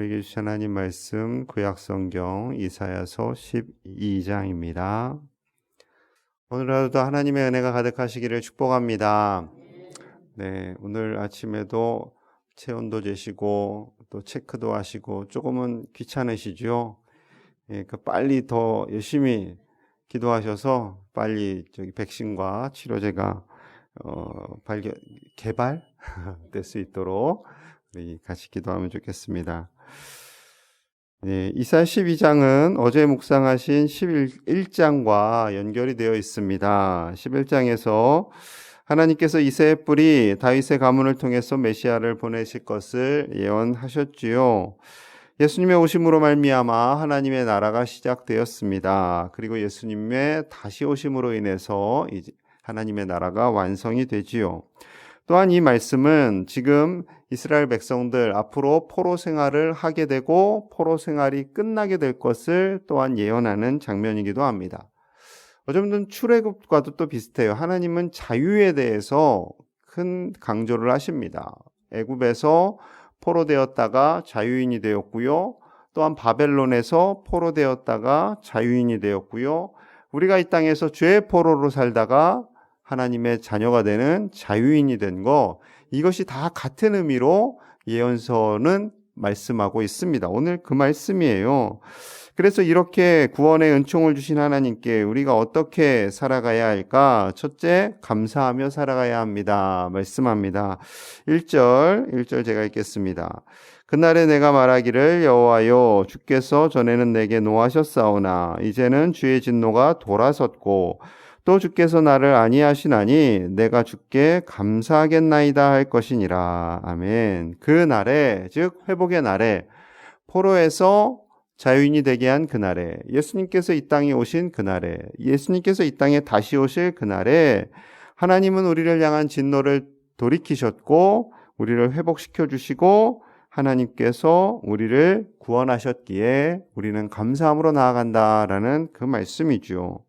우리에게 주신 하나님 말씀 구약성경 이사야서 12장입니다. 오늘 하루도 하나님의 은혜가 가득하시기를 축복합니다. 네, 오늘 아침에도 체온도 재시고 또 체크도 하시고 조금은 귀찮으시죠? 예, 그 빨리 더 열심히 기도하셔서 빨리 저기 백신과 치료제가 어, 발견 개발 될 수 있도록 우리 같이 기도하면 좋겠습니다. 네, 이사 12장은 어제 묵상하신 11장과 연결이 되어 있습니다. 11장에서 하나님께서 이세의 뿌리 다윗의 가문을 통해서 메시아를 보내실 것을 예언하셨지요. 예수님의 오심으로 말미암아 하나님의 나라가 시작되었습니다. 그리고 예수님의 다시 오심으로 인해서 하나님의 나라가 완성이 되지요. 또한 이 말씀은 지금 이스라엘 백성들 앞으로 포로 생활을 하게 되고 포로 생활이 끝나게 될 것을 또한 예언하는 장면이기도 합니다. 어쩌면 출애굽과도 또 비슷해요. 하나님은 자유에 대해서 큰 강조를 하십니다. 애굽에서 포로되었다가 자유인이 되었고요. 또한 바벨론에서 포로되었다가 자유인이 되었고요. 우리가 이 땅에서 죄의 포로로 살다가 하나님의 자녀가 되는 자유인이 된 거, 이것이 다 같은 의미로 예언서는 말씀하고 있습니다. 오늘 그 말씀이에요. 그래서 이렇게 구원의 은총을 주신 하나님께 우리가 어떻게 살아가야 할까? 첫째, 감사하며 살아가야 합니다. 말씀합니다. 1절, 1절 제가 읽겠습니다. 그날에 내가 말하기를 여호와여 주께서 전에는 내게 노하셨사오나 이제는 주의 진노가 돌아섰고 또 주께서 나를 아니하시나니 내가 주께 감사하겠나이다 할 것이니라. 아멘. 그 날에, 즉, 회복의 날에, 포로에서 자유인이 되게 한 그날에, 예수님께서 이 땅에 오신 그날에, 예수님께서 이 땅에 다시 오실 그날에, 하나님은 우리를 향한 진노를 돌이키셨고, 우리를 회복시켜 주시고, 하나님께서 우리를 구원하셨기에 우리는 감사함으로 나아간다라는 그 말씀이죠.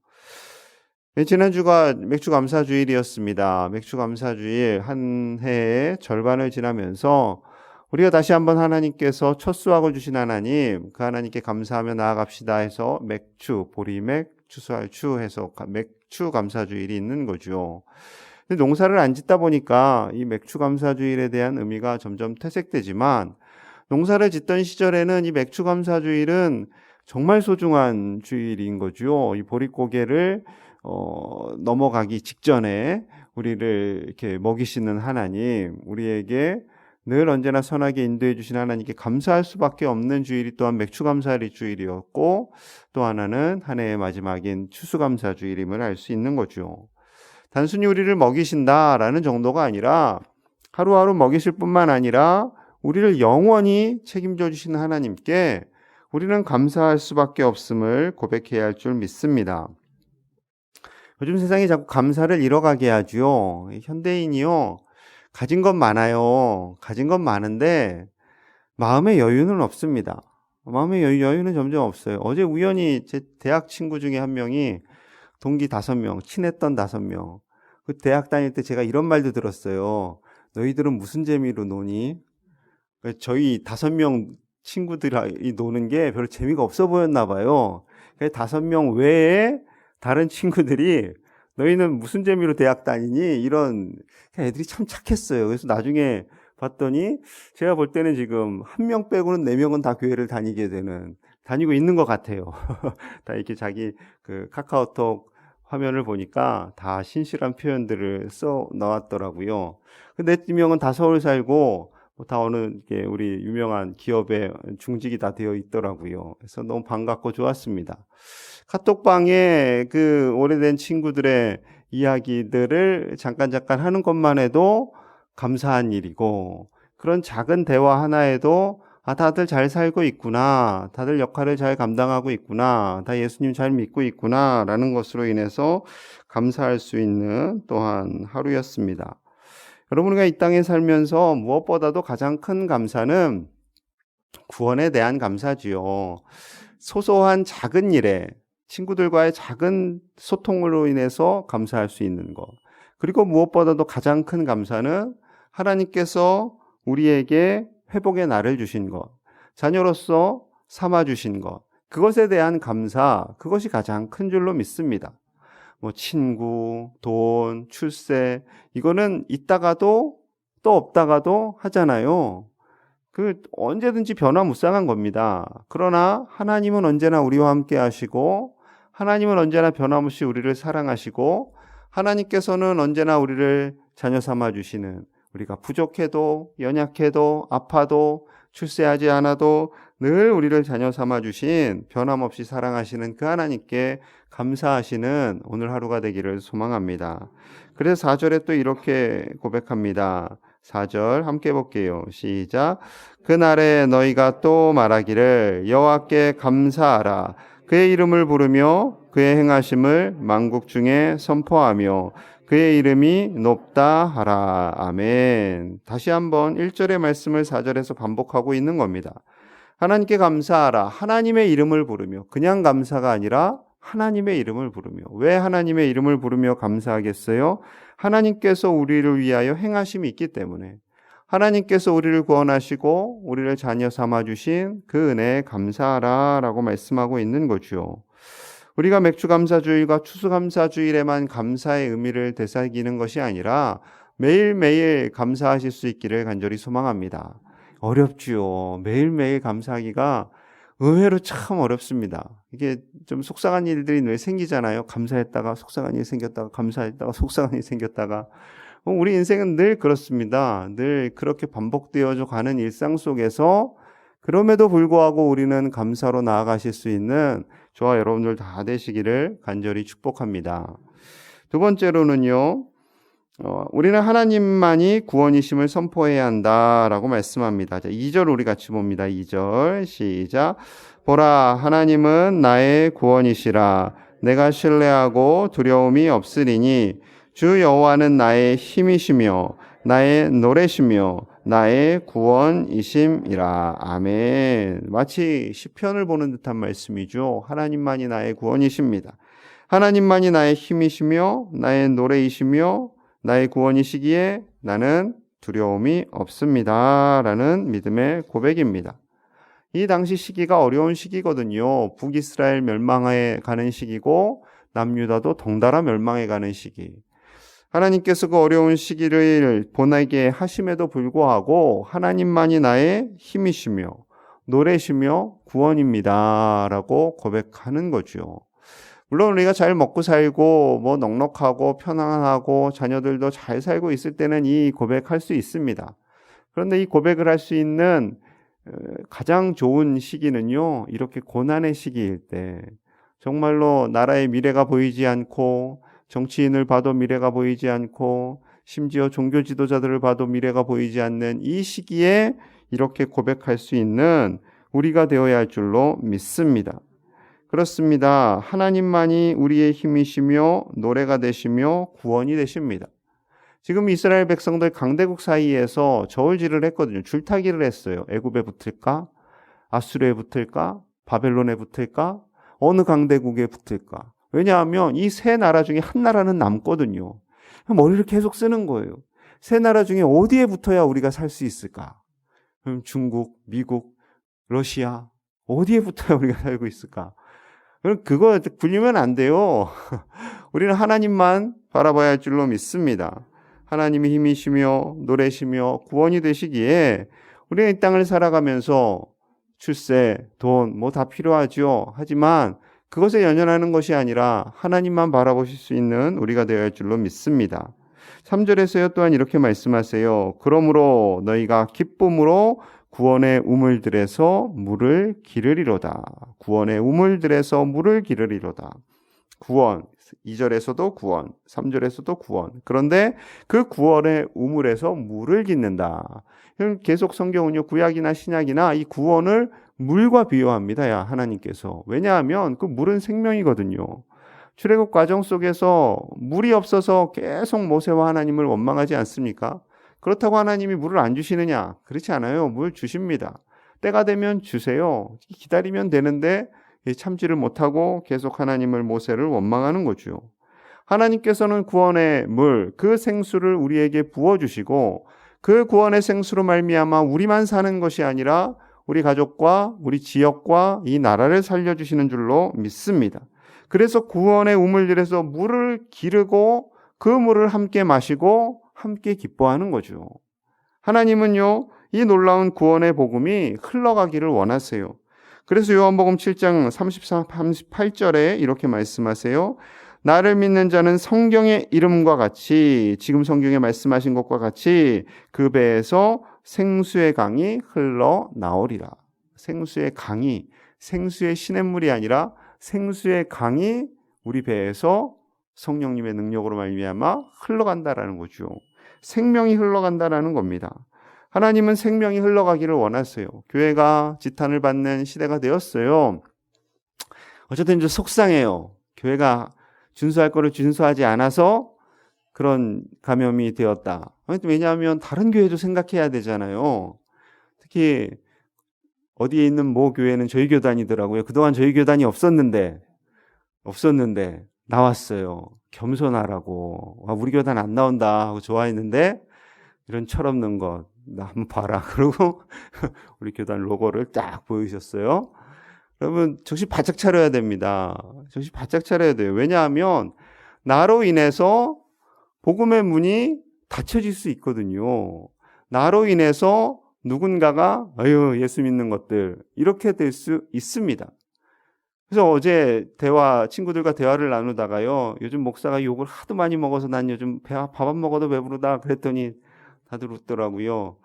네, 지난주가 맥주 감사주일이었습니다. 맥주 감사주일 한 해의 절반을 지나면서 우리가 다시 한번 하나님께서 첫 수확을 주신 하나님, 그 하나님께 감사하며 나아갑시다 해서 맥주, 보리맥, 추수할 추 해서 맥주 감사주일이 있는 거죠. 근데 농사를 안 짓다 보니까 이 맥주 감사주일에 대한 의미가 점점 퇴색되지만 농사를 짓던 시절에는 이 맥주 감사주일은 정말 소중한 주일인 거죠. 이 보릿고개를 어, 넘어가기 직전에 우리를 이렇게 먹이시는 하나님, 우리에게 늘 언제나 선하게 인도해 주신 하나님께 감사할 수밖에 없는 주일이 또한 맥주감사리 주일이었고 또 하나는 한 해의 마지막인 추수감사 주일임을 알 수 있는 거죠. 단순히 우리를 먹이신다라는 정도가 아니라 하루하루 먹이실 뿐만 아니라 우리를 영원히 책임져 주시는 하나님께 우리는 감사할 수밖에 없음을 고백해야 할 줄 믿습니다. 요즘 세상이 자꾸 감사를 잃어가게 하죠. 현대인이요. 가진 건 많아요. 가진 건 많은데 마음의 여유는 없습니다. 마음의 여유, 여유 는 점점 없어요. 어제 우연히 제 대학 친구 중에 한 명이 동기 다섯 명, 친했던 다섯 명. 그 대학 다닐 때 제가 이런 말도 들었어요. 너희들은 무슨 재미로 노니? 저희 다섯 명 친구들이 노는 게 별로 재미가 없어 보였나 봐요. 다섯 명 외에 다른 친구들이 너희는 무슨 재미로 대학 다니니? 이런 애들이 참 착했어요. 그래서 나중에 봤더니 제가 볼 때는 지금 한 명 빼고는 네 명은 다 교회를 다니게 되는 다니고 있는 것 같아요. 다 이렇게 자기 그 카카오톡 화면을 보니까 다 신실한 표현들을 써 넣었더라고요. 근데 네 명은 다 서울 살고 뭐 다 어느 게 우리 유명한 기업에 중직이 다 되어 있더라고요. 그래서 너무 반갑고 좋았습니다. 카톡방에 그 오래된 친구들의 이야기들을 잠깐 잠깐 하는 것만 해도 감사한 일이고 그런 작은 대화 하나에도 아, 다들 잘 살고 있구나. 다들 역할을 잘 감당하고 있구나. 다 예수님 잘 믿고 있구나. 라는 것으로 인해서 감사할 수 있는 또한 하루였습니다. 여러분, 우리가 이 땅에 살면서 무엇보다도 가장 큰 감사는 구원에 대한 감사지요. 소소한 작은 일에 친구들과의 작은 소통으로 인해서 감사할 수 있는 것. 그리고 무엇보다도 가장 큰 감사는 하나님께서 우리에게 회복의 날을 주신 것. 자녀로서 삼아 주신 것, 그것에 대한 감사, 그것이 가장 큰 줄로 믿습니다. 뭐, 친구, 돈, 출세, 이거는 있다가도 또 없다가도 하잖아요. 그 언제든지 변화무쌍한 겁니다. 그러나 하나님은 언제나 우리와 함께 하시고 하나님은 언제나 변함없이 우리를 사랑하시고 하나님께서는 언제나 우리를 자녀 삼아 주시는 우리가 부족해도 연약해도 아파도 출세하지 않아도 늘 우리를 자녀 삼아 주신 변함없이 사랑하시는 그 하나님께 감사하시는 오늘 하루가 되기를 소망합니다. 그래서 4절에 또 이렇게 고백합니다. 4절 함께 볼게요. 시작. 그날에 너희가 또 말하기를 여호와께 감사하라. 그의 이름을 부르며 그의 행하심을 만국 중에 선포하며 그의 이름이 높다 하라. 아멘. 다시 한번 1절의 말씀을 4절에서 반복하고 있는 겁니다. 하나님께 감사하라. 하나님의 이름을 부르며 그냥 감사가 아니라 하나님의 이름을 부르며 왜 하나님의 이름을 부르며 감사하겠어요? 하나님께서 우리를 위하여 행하심이 있기 때문에 하나님께서 우리를 구원하시고 우리를 자녀 삼아 주신 그 은혜에 감사하라라고 말씀하고 있는 거죠. 우리가 맥주 감사주일과 추수 감사주일에만 감사의 의미를 되새기는 것이 아니라 매일매일 감사하실 수 있기를 간절히 소망합니다. 어렵지요. 매일매일 감사하기가 의외로 참 어렵습니다. 이게 좀 속상한 일들이 늘 생기잖아요. 감사했다가 속상한 일이 생겼다가 감사했다가 속상한 일이 생겼다가 어, 우리 인생은 늘 그렇습니다. 늘 그렇게 반복되어져 가는 일상 속에서 그럼에도 불구하고 우리는 감사로 나아가실 수 있는 저와 여러분들 다 되시기를 간절히 축복합니다. 두 번째로는요, 어, 우리는 하나님만이 구원이심을 선포해야 한다라고 말씀합니다. 자, 2절 우리 같이 봅니다. 2절 시작. 보라 하나님은 나의 구원이시라 내가 신뢰하고 두려움이 없으리니 주 여호와는 나의 힘이시며 나의 노래시며 나의 구원이심이라. 아멘. 마치 시편을 보는 듯한 말씀이죠. 하나님만이 나의 구원이십니다. 하나님만이 나의 힘이시며 나의 노래이시며 나의 구원이시기에 나는 두려움이 없습니다. 라는 믿음의 고백입니다. 이 당시 시기가 어려운 시기거든요. 북이스라엘 멸망해 가는 시기고 남유다도 덩달아 멸망해 가는 시기. 하나님께서 그 어려운 시기를 보내게 하심에도 불구하고 하나님만이 나의 힘이시며 노래시며 구원입니다. 라고 고백하는 거죠. 물론 우리가 잘 먹고 살고 뭐 넉넉하고 편안하고 자녀들도 잘 살고 있을 때는 이 고백할 수 있습니다. 그런데 이 고백을 할 수 있는 어, 가장 좋은 시기는요, 이렇게 고난의 시기일 때, 정말로 나라의 미래가 보이지 않고, 정치인을 봐도 미래가 보이지 않고, 심지어 종교 지도자들을 봐도 미래가 보이지 않는 이 시기에 이렇게 고백할 수 있는 우리가 되어야 할 줄로 믿습니다. 그렇습니다. 하나님만이 우리의 힘이시며 노래가 되시며 구원이 되십니다. 지금 이스라엘 백성들 강대국 사이에서 저울질을 했거든요. 줄타기를 했어요. 애굽에 붙을까? 아수르에 붙을까? 바벨론에 붙을까? 어느 강대국에 붙을까? 왜냐하면 이 세 나라 중에 한 나라는 남거든요. 머리를 계속 쓰는 거예요. 세 나라 중에 어디에 붙어야 우리가 살 수 있을까? 그럼 중국, 미국, 러시아, 어디에 붙어야 우리가 살고 있을까? 그럼 그거 굴리면 안 돼요. 우리는 하나님만 바라봐야 할 줄로 믿습니다. 하나님이 힘이시며 노래시며 구원이 되시기에 우리는 이 땅을 살아가면서 출세, 돈, 뭐 다 필요하죠. 하지만 그것에 연연하는 것이 아니라 하나님만 바라보실 수 있는 우리가 되어야 할 줄로 믿습니다. 3절에서요 또한 이렇게 말씀하세요. 그러므로 너희가 기쁨으로 구원의 우물들에서 물을 기르리로다. 구원의 우물들에서 물을 기르리로다. 구원. 2절에서도 구원, 3절에서도 구원. 그런데 그 구원의 우물에서 물을 깃는다. 계속 성경은요, 구약이나 신약이나 이 구원을 물과 비유합니다. 야, 하나님께서. 왜냐하면 그 물은 생명이거든요. 출애굽 과정 속에서 물이 없어서 계속 모세와 하나님을 원망하지 않습니까? 그렇다고 하나님이 물을 안 주시느냐? 그렇지 않아요. 물 주십니다. 때가 되면 주세요. 기다리면 되는데 참지를 못하고 계속 하나님을 모세를 원망하는 거죠. 하나님께서는 구원의 물, 그 생수를 우리에게 부어 주시고 그 구원의 생수로 말미암아 우리만 사는 것이 아니라 우리 가족과 우리 지역과 이 나라를 살려 주시는 줄로 믿습니다. 그래서 구원의 우물들에서 물을 기르고 그 물을 함께 마시고 함께 기뻐하는 거죠. 하나님은요, 이 놀라운 구원의 복음이 흘러가기를 원하세요. 그래서 요한복음 7장 34, 38절에 이렇게 말씀하세요. 나를 믿는 자는 성경의 이름과 같이 지금 성경에 말씀하신 것과 같이 그 배에서 생수의 강이 흘러 나오리라. 생수의 강이 생수의 시냇물이 아니라 생수의 강이 우리 배에서 성령님의 능력으로 말미암아 흘러간다라는 거죠. 생명이 흘러간다라는 겁니다. 하나님은 생명이 흘러가기를 원하세요. 교회가 지탄을 받는 시대가 되었어요. 어쨌든 이제 속상해요. 교회가 준수할 거를 준수하지 않아서 그런 감염이 되었다. 왜냐하면 다른 교회도 생각해야 되잖아요. 특히 어디에 있는 모 교회는 저희 교단이더라고요. 그동안 저희 교단이 없었는데 없었는데 나왔어요. 겸손하라고. 아, 우리 교단 안 나온다 하고 좋아했는데 이런 철없는 것. 나 한번 봐라. 그리고 우리 교단 로고를 딱 보이셨어요. 여러분 정신 바짝 차려야 됩니다. 정신 바짝 차려야 돼요. 왜냐하면 나로 인해서 복음의 문이 닫혀질 수 있거든요. 나로 인해서 누군가가 아유 예수 믿는 것들 이렇게 될 수 있습니다. 그래서 어제 대화 친구들과 대화를 나누다가요. 요즘 목사가 욕을 하도 많이 먹어서 난 요즘 밥 안 먹어도 배부르다 그랬더니 다들 웃더라고요.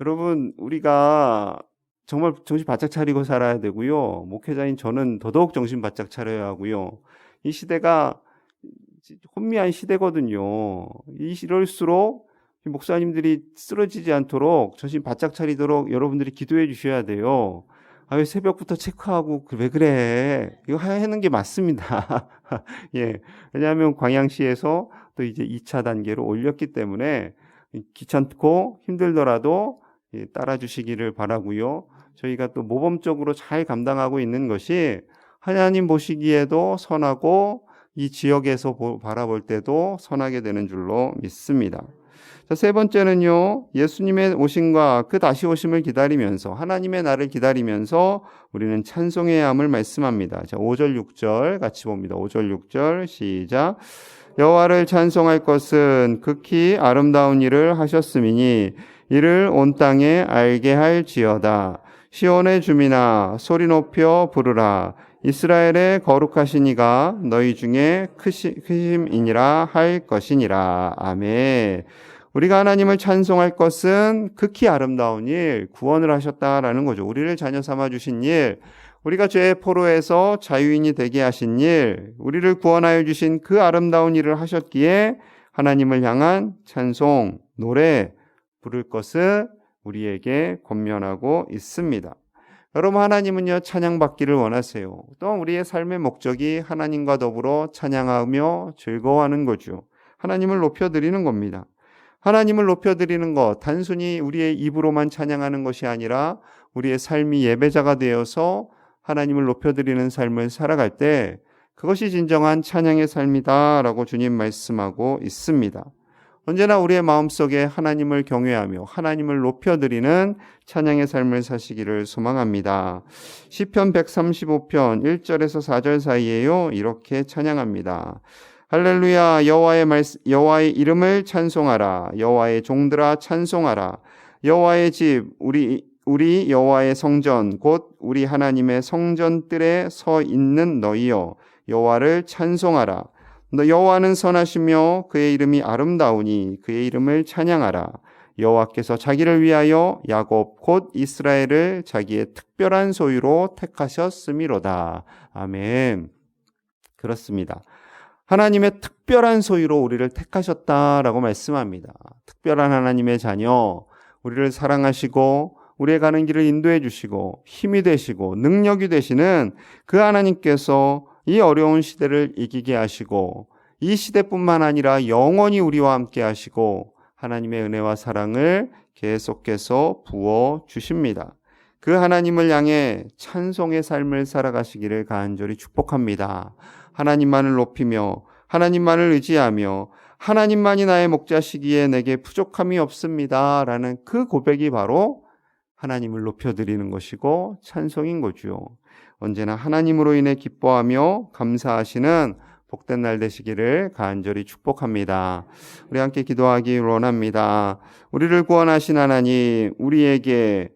여러분 우리가 정말 정신 바짝 차리고 살아야 되고요. 목회자인 저는 더더욱 정신 바짝 차려야 하고요. 이 시대가 혼미한 시대거든요. 이럴수록 목사님들이 쓰러지지 않도록 정신 바짝 차리도록 여러분들이 기도해 주셔야 돼요. 아, 왜 새벽부터 체크하고 왜 그래? 이거 하는 게 맞습니다. 예. 왜냐하면 광양시에서 또 이제 2차 단계로 올렸기 때문에 귀찮고 힘들더라도 따라 주시기를 바라고요. 저희가 또 모범적으로 잘 감당하고 있는 것이 하나님 보시기에도 선하고 이 지역에서 바라볼 때도 선하게 되는 줄로 믿습니다. 자, 세 번째는요, 예수님의 오심과 그 다시 오심을 기다리면서, 하나님의 날을 기다리면서 우리는 찬송해야 함을 말씀합니다. 자, 5절, 6절 같이 봅니다. 5절, 6절, 시작. 여호와를 찬송할 것은 극히 아름다운 일을 하셨음이니, 이를 온 땅에 알게 할지어다. 시온의 주민아, 소리 높여 부르라. 이스라엘의 거룩하신 이가 너희 중에 크심이니라 할 것이니라. 아멘. 우리가 하나님을 찬송할 것은 극히 아름다운 일, 구원을 하셨다라는 거죠. 우리를 자녀 삼아 주신 일, 우리가 죄의 포로에서 자유인이 되게 하신 일, 우리를 구원하여 주신 그 아름다운 일을 하셨기에 하나님을 향한 찬송, 노래 부를 것을 우리에게 권면하고 있습니다. 여러분 하나님은요 찬양받기를 원하세요. 또 우리의 삶의 목적이 하나님과 더불어 찬양하며 즐거워하는 거죠. 하나님을 높여 드리는 겁니다. 하나님을 높여드리는 것 단순히 우리의 입으로만 찬양하는 것이 아니라 우리의 삶이 예배자가 되어서 하나님을 높여드리는 삶을 살아갈 때 그것이 진정한 찬양의 삶이다 라고 주님 말씀하고 있습니다. 언제나 우리의 마음속에 하나님을 경외하며 하나님을 높여드리는 찬양의 삶을 사시기를 소망합니다. 시편 135편 1절에서 4절 사이에요. 이렇게 찬양합니다. 할렐루야 여호와의 말 여호와의 이름을 찬송하라 여호와의 종들아 찬송하라 여호와의 집 우리 우리 여호와의 성전 곧 우리 하나님의 성전뜰에 서 있는 너희여 여호와를 찬송하라 너 여호와는 선하시며 그의 이름이 아름다우니 그의 이름을 찬양하라. 여호와께서 자기를 위하여 야곱 곧 이스라엘을 자기의 특별한 소유로 택하셨음이로다. 아멘. 그렇습니다. 하나님의 특별한 소유로 우리를 택하셨다라고 말씀합니다. 특별한 하나님의 자녀, 우리를 사랑하시고 우리의 가는 길을 인도해 주시고 힘이 되시고 능력이 되시는 그 하나님께서 이 어려운 시대를 이기게 하시고 이 시대뿐만 아니라 영원히 우리와 함께 하시고 하나님의 은혜와 사랑을 계속해서 부어 주십니다. 그 하나님을 향해 찬송의 삶을 살아가시기를 간절히 축복합니다. 하나님만을 높이며 하나님만을 의지하며 하나님만이 나의 목자시기에 내게 부족함이 없습니다. 라는 그 고백이 바로 하나님을 높여드리는 것이고 찬송인 거죠. 언제나 하나님으로 인해 기뻐하며 감사하시는 복된 날 되시기를 간절히 축복합니다. 우리 함께 기도하기 원합니다. 우리를 구원하신 하나님, 우리에게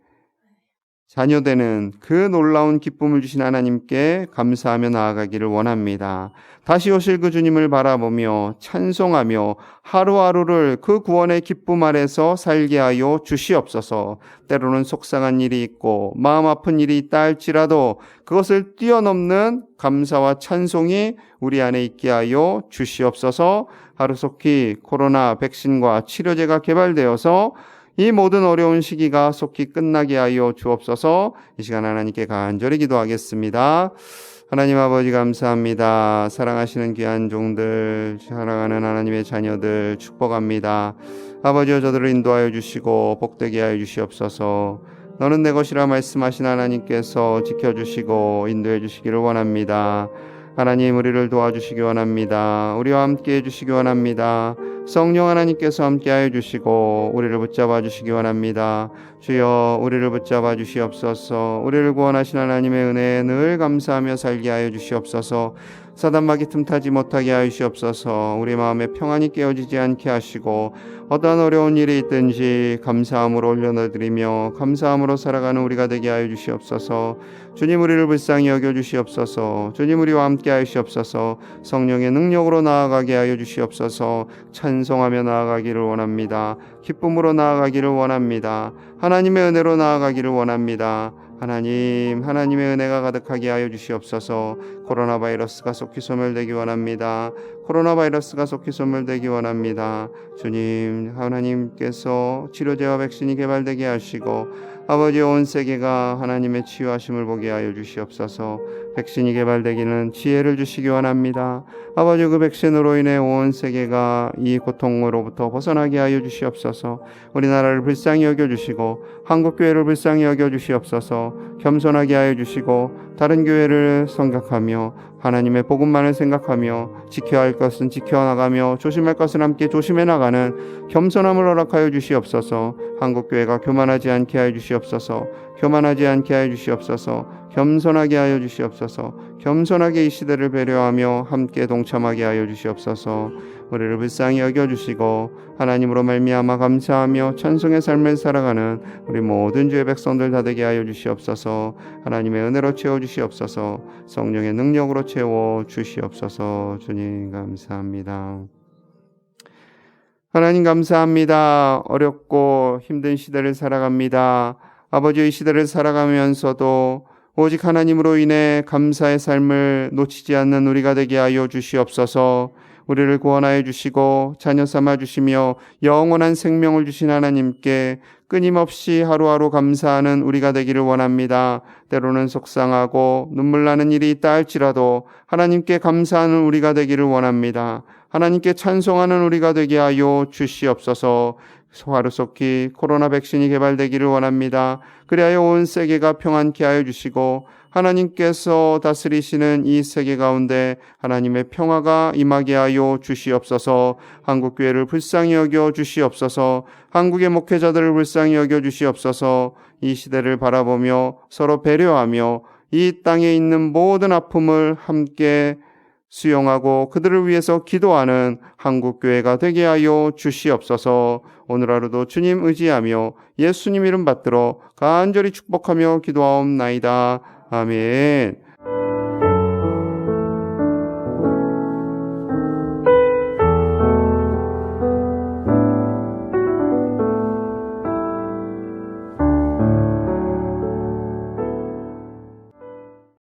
자녀되는 그 놀라운 기쁨을 주신 하나님께 감사하며 나아가기를 원합니다. 다시 오실 그 주님을 바라보며 찬송하며 하루하루를 그 구원의 기쁨 아래서 살게 하여 주시옵소서. 때로는 속상한 일이 있고 마음 아픈 일이 있다 할지라도 그것을 뛰어넘는 감사와 찬송이 우리 안에 있게 하여 주시옵소서. 하루속히 코로나 백신과 치료제가 개발되어서 이 모든 어려운 시기가 속히 끝나게 하여 주옵소서 이 시간 하나님께 간절히 기도하겠습니다. 하나님 아버지 감사합니다. 사랑하시는 귀한 종들, 사랑하는 하나님의 자녀들 축복합니다. 아버지여 저들을 인도하여 주시고 복되게 하여 주시옵소서. 너는 내 것이라 말씀하신 하나님께서 지켜주시고 인도해 주시기를 원합니다. 하나님 우리를 도와주시기 원합니다. 우리와 함께 해주시기 원합니다. 성령 하나님께서 함께하여 주시고 우리를 붙잡아 주시기 원합니다. 주여 우리를 붙잡아 주시옵소서. 우리를 구원하신 하나님의 은혜에 늘 감사하며 살게 하여 주시옵소서. 사단막이 틈타지 못하게 하여 주시옵소서. 우리 마음에 평안이 깨어지지 않게 하시고 어떠한 어려운 일이 있든지 감사함으로 올려드리며 감사함으로 살아가는 우리가 되게 하여 주시옵소서. 주님 우리를 불쌍히 여겨 주시옵소서. 주님 우리와 함께 하여 주시옵소서. 성령의 능력으로 나아가게 하여 주시옵소서. 찬송하며 나아가기를 원합니다. 기쁨으로 나아가기를 원합니다. 하나님의 은혜로 나아가기를 원합니다. 하나님, 하나님의 은혜가 가득하게 하여 주시옵소서. 코로나 바이러스가 속히 소멸되기 원합니다. 코로나 바이러스가 속히 소멸되기 원합니다. 주님, 하나님께서 치료제와 백신이 개발되게 하시고 아버지 온 세계가 하나님의 치유하심을 보게 하여 주시옵소서. 백신이 개발되기는 지혜를 주시기 원합니다. 아버지 그 백신으로 인해 온 세계가 이 고통으로부터 벗어나게 하여 주시옵소서. 우리나라를 불쌍히 여겨 주시고 한국 교회를 불쌍히 여겨 주시옵소서. 겸손하게 하여 주시고 다른 교회를 생각하며 하나님의 복음만을 생각하며 지켜야 할 것은 지켜나가며 조심할 것은 함께 조심해 나가는 겸손함을 허락하여 주시옵소서. 한국 교회가 교만하지 않게 하여 주시옵소서. 교만하지 않게 하여 주시옵소서. 겸손하게 하여 주시옵소서. 겸손하게 이 시대를 배려하며 함께 동참하게 하여 주시옵소서. 우리를 불쌍히 여겨 주시고 하나님으로 말미암아 감사하며 찬송의 삶을 살아가는 우리 모든 주의 백성들 다 되게 하여 주시옵소서. 하나님의 은혜로 채워 주시옵소서. 성령의 능력으로 채워 주시옵소서. 주님 감사합니다. 하나님 감사합니다. 어렵고 힘든 시대를 살아갑니다. 아버지의 시대를 살아가면서도 오직 하나님으로 인해 감사의 삶을 놓치지 않는 우리가 되게 하여 주시옵소서. 우리를 구원하여 주시고 자녀 삼아 주시며 영원한 생명을 주신 하나님께 끊임없이 하루하루 감사하는 우리가 되기를 원합니다. 때로는 속상하고 눈물 나는 일이 있다 할지라도 하나님께 감사하는 우리가 되기를 원합니다. 하나님께 찬송하는 우리가 되게 하여 주시옵소서. 하루속히 코로나 백신이 개발되기를 원합니다. 그리하여 온 세계가 평안케 하여 주시고 하나님께서 다스리시는 이 세계 가운데 하나님의 평화가 임하게 하여 주시옵소서. 한국 교회를 불쌍히 여겨 주시옵소서. 한국의 목회자들을 불쌍히 여겨 주시옵소서. 이 시대를 바라보며 서로 배려하며 이 땅에 있는 모든 아픔을 함께 수용하고 그들을 위해서 기도하는 한국 교회가 되게 하여 주시옵소서. 오늘 하루도 주님 의지하며 예수님 이름 받들어 간절히 축복하며 기도하옵나이다. 아멘.